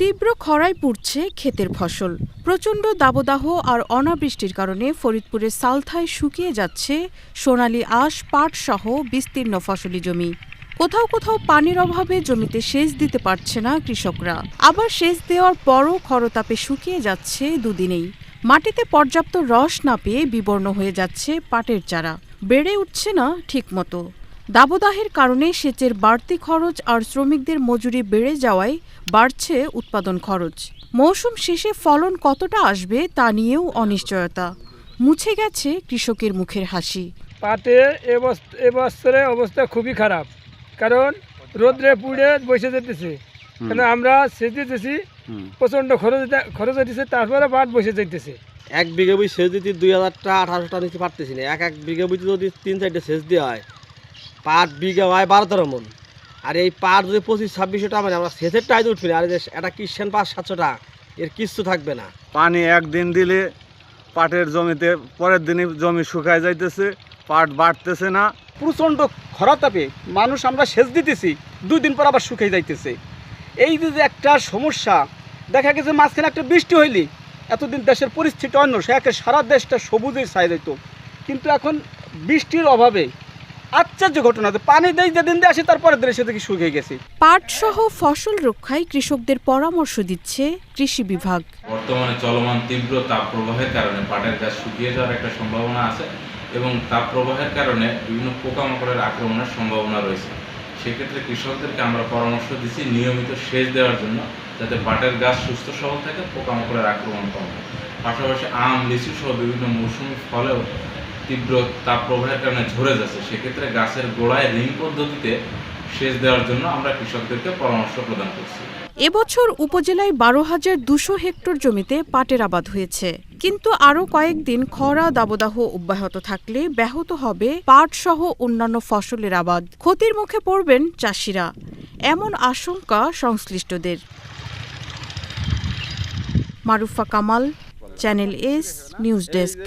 তীব্র খরায় পুড়ছে ক্ষেতের ফসল। প্রচণ্ড দাবদাহ আর অনাবৃষ্টির কারণে ফরিদপুরের সালথায় শুকিয়ে যাচ্ছে সোনালি আঁশ পাট সহ বিস্তীর্ণ ফসলি জমি। কোথাও কোথাও পানির অভাবে জমিতে সেচ দিতে পারছে না কৃষকরা। আবার সেচ দেওয়ার পরও খরতাপে শুকিয়ে যাচ্ছে দুদিনেই। মাটিতে পর্যাপ্ত রস না পেয়ে বিবর্ণ হয়ে যাচ্ছে পাটের চারা। বেড়ে উঠছে না ঠিকমতো। দাবদাহের কারণে সেচের বাড়তি খরচ আর শ্রমিকদের মজুরি বেড়ে যাওয়ায় বাড়ছে উৎপাদন খরচ। মৌসুম শেষে ফলন কতটা আসবে তা নিয়েও অনিশ্চয়তা। মুছে গেছে কৃষকের মুখের হাসি। পাটে এবছরে অবস্থা খুবই খারাপ। কারণ রোদ্রে পুড়ে বসে যেতেছে। কেন আমরা সেচ দিতেছি প্রচণ্ড খরচ খরচ হইতেছে তারপরে পাট বসে যাইতেছে এক বিঘা বই সেচ দিতে দুই হাজারটা আঠারোশোটা নিতে পারতেছি না। এক এক বিঘা বইতে যদি তিন চারটে সেচ দেওয়া হয় পাট বিঘা হয় বারো তেরো মন। আর এই পাট যদি পঁচিশ ছাব্বিশশো টাকা মানে আমরা সেচের টাইতে উঠবি না আর যে একটা কিষেন পাঁচ সাতশো টাকা এর কিচ্ছু থাকবে না। পানি একদিন দিলে পাটের জমিতে পরের দিনই জমি শুকায় যাইতেছে পাট বাড়তেছে না। প্রচণ্ড খরাতাপে মানুষ আমরা সেচ দিতেছি দুই দিন পর আবার শুকিয়ে যাইতেছে। এই যে যে একটা সমস্যা দেখা গেছে মাঝখানে একটা বৃষ্টি হইলি এতদিন দেশের পরিস্থিতি অন্য সে একে সারা দেশটা সবুজের ছাই দিত। কিন্তু এখন বৃষ্টির অভাবে আশ্চর্য ঘটনা পানি দেয় যেদিন দিয়ে আসে তারপরের দিন সে থেকে শুকিয়ে গেছে। পাট সহ ফসল রক্ষায় কৃষকদের পরামর্শ দিচ্ছে কৃষি বিভাগ। বর্তমানে চলমান তীব্র তাপপ্রবাহের কারণে পাটের গাছ শুকিয়ে যাওয়ার একটা সম্ভাবনা আছে এবং তাপপ্রবাহের কারণে বিভিন্ন পোকামাকড়ের আক্রমণের সম্ভাবনা রয়েছে। সেক্ষেত্রে কৃষকদেরকে আমরা পরামর্শ দিচ্ছি নিয়মিত সেচ দেওয়ার জন্য যাতে পাটের গাছ সুস্থ সবল থাকে পোকামাকড়ের আক্রমণ কম হয়। পাশাপাশি আম লিচু সহ বিভিন্ন মৌসুমি ফলেও তীব্র তাপপ্রবাহের কারণে ঝরে যাচ্ছে সেক্ষেত্রে গাছের গোড়ায় রিং পদ্ধতিতে সেচ দেওয়ার জন্য আমরা কৃষকদেরকে পরামর্শ প্রদান করছি। এবছর উপজেলায় বারো হাজার দুশো হেক্টর জমিতে পাটের আবাদ হয়েছে। কিন্তু আরও কয়েকদিন খরা দাবদাহ অব্যাহত থাকলে ব্যাহত হবে পাট সহ অন্যান্য ফসলের আবাদ। ক্ষতির মুখে পড়বেন চাষিরা। এমন আশঙ্কা সংশ্লিষ্টদের। Marufa Kamal channel S news desk.